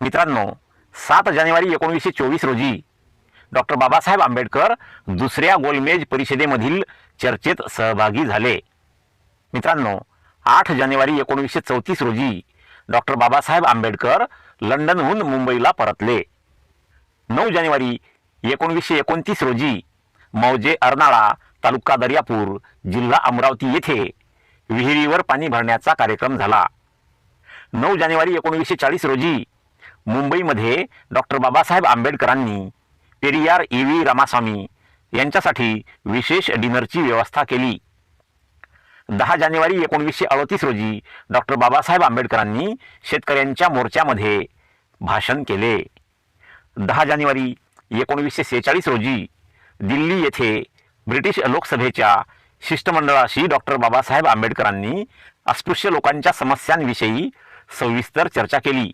मित्रांनो सात जानेवारी एकोणीसशे चोवीस रोजी डॉक्टर बाबासाहेब आंबेडकर दुसऱ्या गोलमेज परिषदेमधील चर्चेत सहभागी झाले. मित्रांनो आठ जानेवारी एकोणीसशे चौतीस रोजी डॉक्टर बाबासाहेब आंबेडकर लंडनहून मुंबईला परतले. नऊ जानेवारी एकोणीसशे एकोणतीस रोजी मौजे अर्नाळा तालुका दर्यापूर जिल्हा अमरावती येथे विहिरीवर पाणी भरण्याचा कार्यक्रम झाला. नऊ जानेवारी एकोणीसशे चाळीस रोजी मुंबईमध्ये डॉक्टर बाबासाहेब आंबेडकरांनी पेरियार ई व्ही रामास्वामी यांच्यासाठी विशेष डिनरची व्यवस्था केली. दहा जानेवारी एकोणीसशे अडतीस रोजी डॉक्टर बाबासाहेब आंबेडकरांनी शेतकऱ्यांच्या मोर्चामध्ये भाषण केले. दहा जानेवारी एकोणीसशे सेहेचाळीस रोजी दिल्ली येथे ब्रिटिश लोकसभेच्या शिष्टमंडळाशी डॉक्टर बाबासाहेब आंबेडकरांनी अस्पृश्य लोकांच्या समस्यांविषयी सविस्तर चर्चा केली.